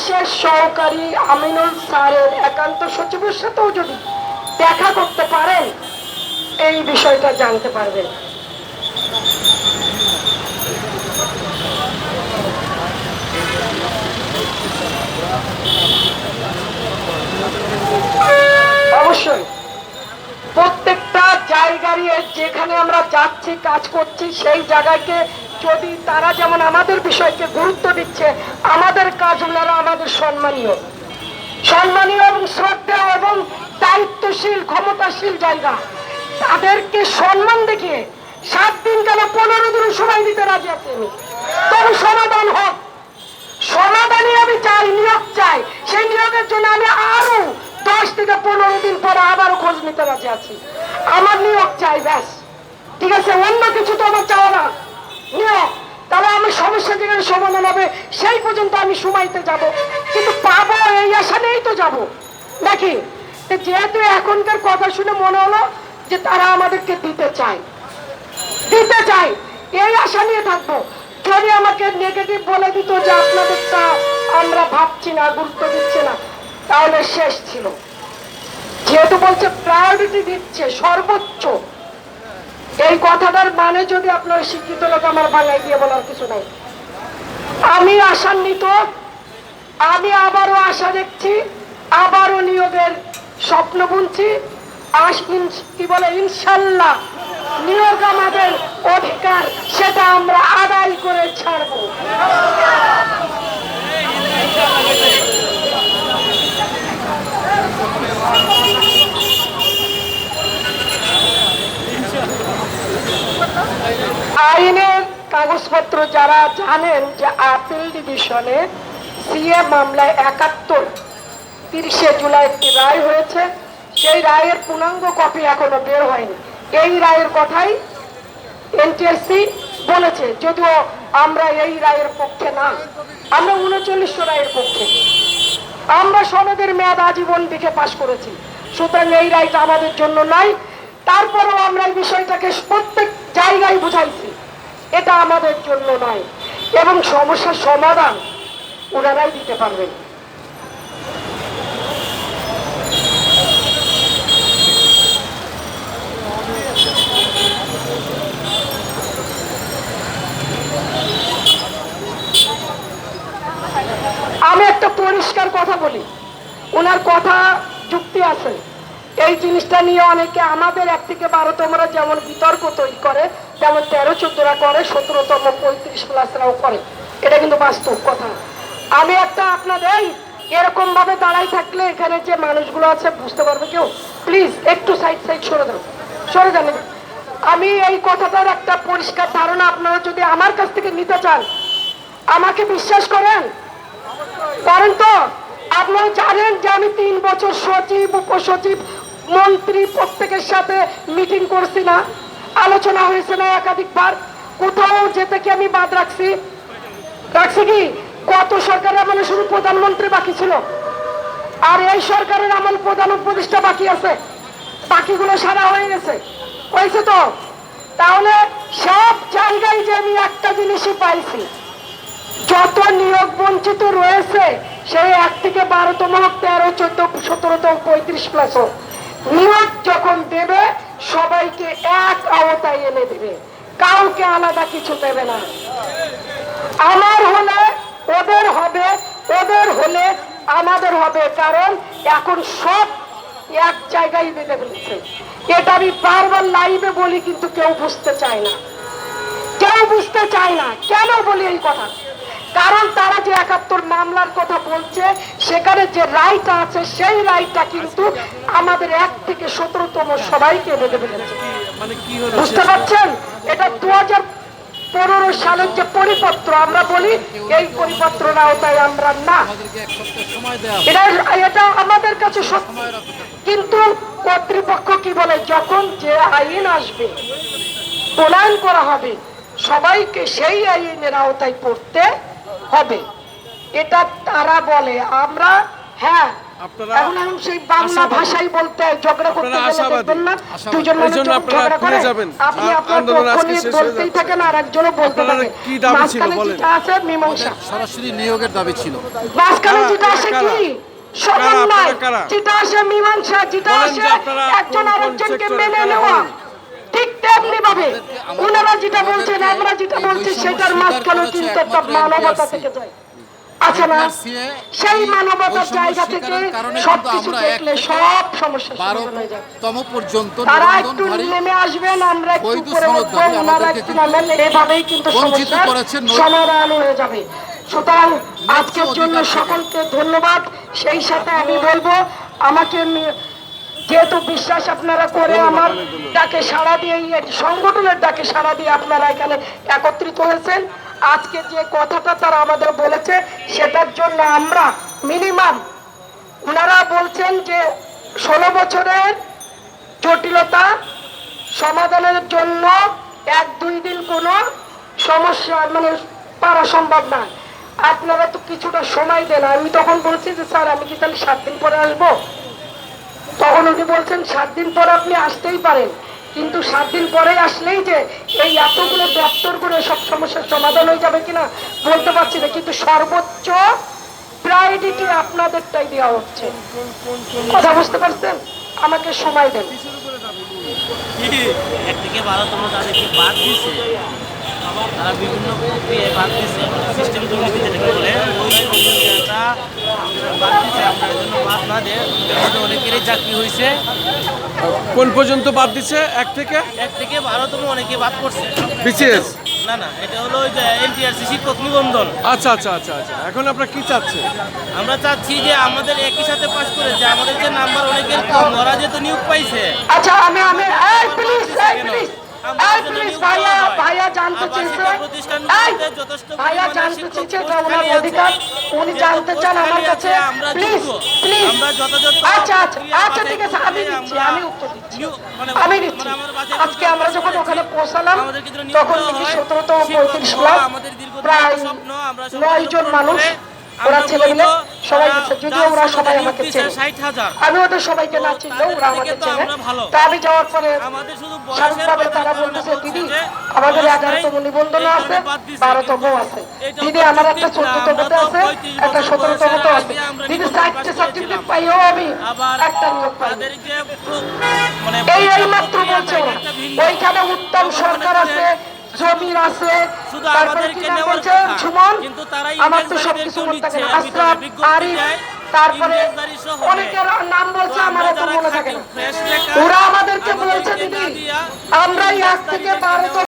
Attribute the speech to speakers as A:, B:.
A: বিশেষ সহকারী আমিনুল স্যারের একান্ত সচিবের সাথেও যদি দেখা করতে পারেন, এই বিষয়টা জানতে পারবেন। প্রত্যেকটা জায়গারই যেখানে আমরা যাচ্ছি, কাজ করছি, সেই জায়গাকে যদি তারা যেমন আমাদের বিষয়কে গুরুত্ব দিচ্ছে, আমাদের কাজগুলো আমাদের সম্মানীয়। সম্মানীয় এবং শ্রদ্ধা এবং দায়িত্বশীল, ক্ষমতাশীল জায়গা। তাদেরকে সম্মান দেখিয়ে সাত দিন কেন পনেরো দিন সময় দিতে রাজি আছি তবে সমাধান হোক। সমাধানই আমি চাই, নিয়োগ চাই। সেই নিয়োগের জন্য আমি আরও দশ থেকে পনেরো দিন পরে আবারও খোঁজ নিতে রাজি আছি। আমার নিয়োগ চাই, ব্যাস। ঠিক আছে, অন্য কিছু তো আমার চাও না। নিয়োগ তাহলে আমার সমস্যা যেখানে সমাধান হবে, সেই পর্যন্ত আমি সময়তে যাব। কিন্তু পাবো এই আশা নেই তো যাব। নাকি? যেহেতু এখনকার কথা শুনে মনে হলো যে তারা আমাদেরকে দিতে চায়। দিতে চাই এই আশা নিয়ে থাকব। যদি আমাকে নেগেটিভ বলে দিত যে আপনাদেরটা আমরা ভাবছি না, গুরুত্ব দিচ্ছে না, তাহলে শেষ ছিল। যেহেতু বলছে প্রায়োরিটি দিচ্ছে সর্বোচ্চ। এই কথাটার মানে যদি আপনার শিক্ষিত লোক আমার বাংলায় গিয়ে বলার কিছু নাই। আমি আশান্বিত, আমি আবারও আশা দেখছি, আবারও নিয়োগের স্বপ্ন বুনছি। আশ কি বলে, ইনশাল্লাহ নিয়োগ আমাদের অধিকার, সেটা আমরা আদায় করে ছাড়বো আইনের কাগজপত্র যারা জানেন যে আপিল ডিভিশনে সিএ মামলায় একাত্তর, তিরিশে জুলাই একটি রায় হয়েছে। সেই রায়ের পূর্ণাঙ্গ কপি এখনও বের হয়নি। এই রায়ের কথাই এনটিএসসি বলেছে, যদিও আমরা এই রায়ের পক্ষে না। আমরা উনচল্লিশশো রায়ের পক্ষে। আমরা সনদের মেয়াদ আজীবন দেখে পাশ করেছি। সুতরাং এই রায়টা আমাদের জন্য নাই। তারপরেও আমরা এই বিষয়টাকে প্রত্যেক জায়গায় বুঝাইছি। এটা আমাদের জন্য নয়। এবং সমস্যার সমাধান ওনারাই দিতে পারবেন। আমি একটা পরিষ্কার কথা বলি। ওনার কথা যুক্তি আছে। এই জিনিসটা নিয়ে অনেকে আমাদের এক থেকে বারোতমরা যেমন বিতর্ক তৈরি করে তেমন তেরো, চোদ্দরা করে, সতেরোতম, পঁয়ত্রিশ প্লাসরাও করে। এটা কিন্তু বাস্তব কথা। আমি একটা আপনাদের এরকম ভাবে দাঁড়াই থাকলে এখানে যে মানুষগুলো আছে, বুঝতে পারবে কেউ? প্লিজ একটু সাইড সাইড সরে যান। সরে যান। আমি এই কথাটার একটা পরিষ্কার ধারণা আপনারা যদি আমার কাছ থেকে নিতে চান, আমাকে বিশ্বাস করেন? করেন তো আপনারা জানেন যে আমি তিন বছর সচিব, উপসচিব, মন্ত্রী, প্রত্যেকের সাথে মিটিং করছি না। আলোচনা হয়েছে না একাধিকবার। কোথাও যেতে কি আমি বাদ রাখছি? রাখছি কি? কত সরকারের আমলে শুধু প্রধানমন্ত্রী বাকি ছিল? আর এই সরকারের আমল প্রধান উপদেষ্টা বাকি আছে। বাকিগুলো সারা হয়ে গেছে। হয়েছে তো? তাহলে সব জায়গায় যে আমি একটা জিনিসই পাইছি, যত নিয়োগ বঞ্চিত রয়েছে, সেই এক থেকে বারোতম হোক, তেরো, চোদ্দ, সতেরোতম পঁয়ত্রিশ প্লাস হোক, নিয়োগ যখন দেবে সবাইকে এক আওতায় এনে দেবে। কাউকে আলাদা কিছু দেবে না। আমার হলে ওদের হবে, ওদের হলে আমাদের হবে, কারণ এখন সব এক জায়গায় বেঁধে ফেলেছে। এটা আমি বারবার লাইভে বলি, কিন্তু কেউ বুঝতে চায় না। কেউ বুঝতে চায় না। কেন বলি এই কথা? কারণ তারা যে একাত্তর মামলার কথা বলছে, সেখানে যে রায়টা আছে, সেই রায়টা কিন্তু আমাদের এক থেকে সতেরোতম সবাইকে বেঁধে ফেলেছে। বুঝতে পারছেন? এটা দু পনেরো সালের যে পরিপত্র, আমরা বলি, এই পরিপত্র আমরা না।
B: সপ্তাহ সময় দেওয়া
A: এটা এটা আমাদের কাছে কিন্তু কর্তৃপক্ষ কি বলে, যখন যে আইন আসবে, প্রণয়ন করা হবে সবাইকে সেই আইনের আওতায় পড়তে হবে। এটা তারা বলে। আমরা হ্যাঁ এখন এখন সেই বাংলা ভাষাই বলতে ঝগড়া করতে
B: আপনারা
A: গেলে
B: আশাবাদী।
A: দেখবেন না দুজন
B: এই
A: মানুষ
B: জন্য
A: যখন
B: আপনারা
A: ঝগড়া করে আপনি আপনার পক্ষ নিয়ে বলতেই থাকেন আর একজনও বলতে থাকে
B: কি দাবি ছিল
A: মাঝখানে যেটা আছে মীমাংসা।
C: সরাসরি নিয়োগের দাবি ছিল।
A: মাঝখানে যেটা আসে কি? সমন্বয়। যেটা আসে মীমাংসা যেটা আসে একজন আরেকজনকে মেনে নেওয়া? ঠিক তেমনি ভাবে ওনারা যেটা বলছেন আমরা যেটা বলছি সেটার মাঝখানে
C: করেছে
A: কিন্তু একটা মানবতা থেকে যায়। আছে না সেই মানবতার জায়গা থেকে
C: স্বীকারের কারণে
A: সব
C: কিন্তু
A: কিছু
C: আমরা এক
A: দেখলে সব সমস্যা সমাধান হয়ে যাবে।
C: বারোতম পর্যন্ত
A: তারা একটু নেমে আসবেন আমরা একটু
C: বৈধ
A: উপরে ওনারা একটু নামেন এভাবেই কিন্তু সমস্যার সমাধান হয়ে যাবে। সুতরাং আজকের জন্য সকলকে ধন্যবাদ। সেই সাথে আমি বলব আমাকে যেহেতু বিশ্বাস আপনারা করে আমার ডাকে সাড়া দিয়ে সংগঠনের ডাকে সাড়া দিয়ে আপনারা এখানে একত্রিত হয়েছেন। আজকে যে কথাটা তারা আমাদের বলেছে সেটার জন্য আমরা মিনিমাম ওনারা বলছেন যে ষোলো বছরের জটিলতা সমাধানের জন্য এক দুই দিন কোনো সমস্যা মানে পারা সম্ভব না। আপনারা তো কিছুটা সময় দেন। আমি তখন বলছি যে স্যার আমি কি তাহলে সাত দিন পরে আসব? তখন উনি বলছেন, সাত দিন পরে আপনি আসতেই পারেন। কিন্তু সাত দিন পরে আসলেই যে এই এতগুলো দপ্তর করে সব সমস্যার সমাধান হয়ে যাবে কিনা বলতে পারছি না। কিন্তু সর্বোচ্চ প্রায়োরিটি আপনাদেরটাই দেওয়া হচ্ছে। কথা বুঝতে পারছেন? আমাকে সময় দেন।
D: এক থেকে বারোতম তাদেরকে বাদ দিছে। তারা বিভিন্ন সিস্টেম দুর্নীতি যেটাকে বলে ওই প্রক্রিয়াটা বাদ দিছে আমরা জন্য বাদ না দিয়ে অনেকেরই চাকরি হয়েছে।
B: কোন পর্যন্ত বাদ দিছে? এক থেকে?
D: এক থেকে বারোতম অনেকে বাদ করছে
B: বিসিএস?
D: না না এটা হলো ওই যে এনটিআরসি শিক্ষক নিবন্ধন।
B: আচ্ছা আচ্ছা আচ্ছা আচ্ছা। এখন আপনারা কি চাচ্ছেন?
D: আমরা চাচ্ছি যে আমাদের একই সাথে পাশ করেছে আমাদের যে নাম্বার অনেকের কম ওরা যেহেতু নিয়োগ পাইছে।
A: আচ্ছা আমি আমি প্লিজ প্লিজ ভাইয়া ভাইয়া জানতে চেয়েছে। ভাইয়া জানতে চেয়েছে এটা ওনার অধিকার। উনি জানতে চান আমার কাছে। Please please. আচ্ছা আচ্ছা আচ্ছা ঠিক আছে আমি দিচ্ছি আমি উত্তর দিচ্ছি।
D: মানে-
A: আমি দিচ্ছি।
D: মানে
A: আজকে আমরা যখন ওখানে পৌঁছালাম তখন সতেরোতম পঁয়ত্রিশ
D: আমাদের
A: প্রায় নয় জন মানুষ ওরা সবাই যদিও ওরা সবাই আমাকে চেনে। আমি ওদের সবাইকে না চিনলেও ওরা আমাকে চেনে। তা আমি যাওয়ার পরে স্বাভাবিকভাবে তারা বলতেছে দিদি আমাদের এগারোতম নিবন্ধন
D: এই
A: আছে। বারোতম আছে। দিদি আমার একটা চোদ্দতমতে আছে একটা সতেরোতমতে আছে। দিদি চারটে সার্টিফিকেট পাইও আমি একটা নিয়োগ পাই
D: প্র- মানে
A: এই এই মাত্র বলছে ওইখানে উত্তম সরকার আছে জমির আছে
D: শুধু আমাদেরকে নেওয়ার
A: বলছে
D: কথা। কিন্তু তারা
A: আমার তো সবকিছু
D: নিচ্ছে,
A: আরিফ তারপরে অনেকের নাম বলছে আমার তো মনে থাকে না। ওরা আমাদেরকে বলছে দিদি আমরাই আজ থেকে বারোতম